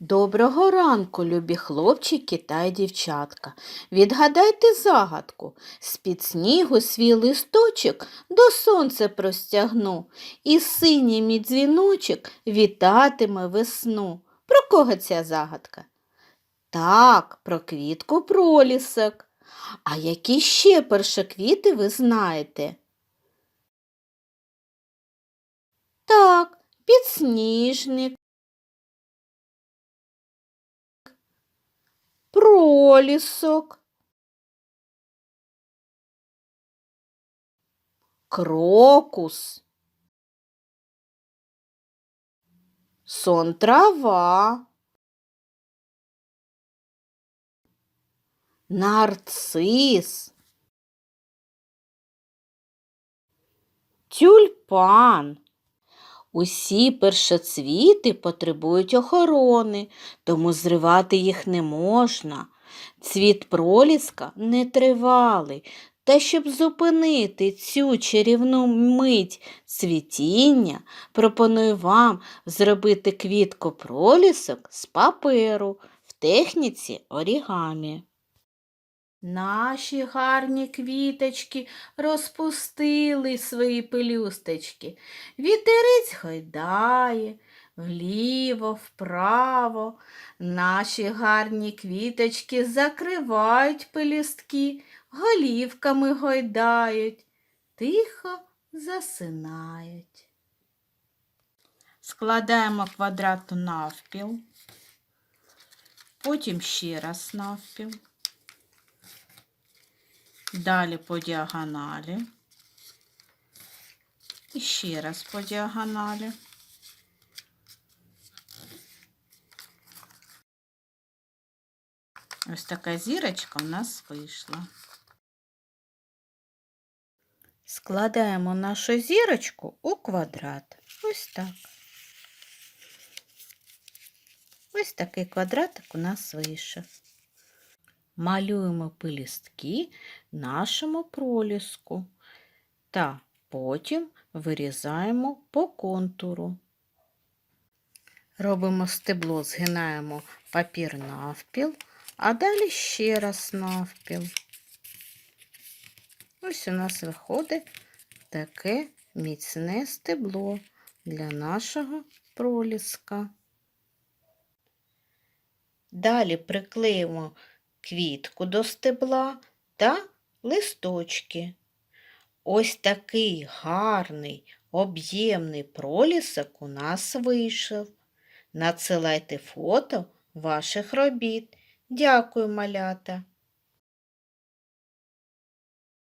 Доброго ранку, любі хлопчики та дівчатка. Відгадайте загадку. З-під снігу свій листочок до сонця простягну, і синій мій дзвіночок вітатиме весну. Про кого ця загадка? Так, про квітку пролісок. А які ще першоквіти ви знаєте? Так, підсніжник. Пролісок, крокус, сон трава, нарцис, тюльпан. Усі першоцвіти потребують охорони, тому зривати їх не можна. Цвіт проліска нетривалий, та щоб зупинити цю чарівну мить цвітіння, пропоную вам зробити квітку пролісок з паперу в техніці орігамі. Наші гарні квіточки розпустили свої пелюсточки. Вітерець гойдає вліво, вправо. Наші гарні квіточки закривають пелюстки, голівками гойдають, тихо засинають. Складаємо квадрат навпіл, потім ще раз навпіл. Далі по діагоналі. І ще раз по діагоналі. Ось така зірочка у нас вийшла. Складаємо нашу зірочку у квадрат. Ось так. Ось такий квадратик у нас вийшов. Малюємо пелюстки нашому проліску та потім вирізаємо по контуру. Робимо стебло, згинаємо папір навпіл, а далі ще раз навпіл. Ось у нас виходить таке міцне стебло для нашого проліска. Далі приклеїмо квітку до стебла та листочки. Ось такий гарний, об'ємний пролісок у нас вийшов. Надсилайте фото ваших робіт. Дякую, малята!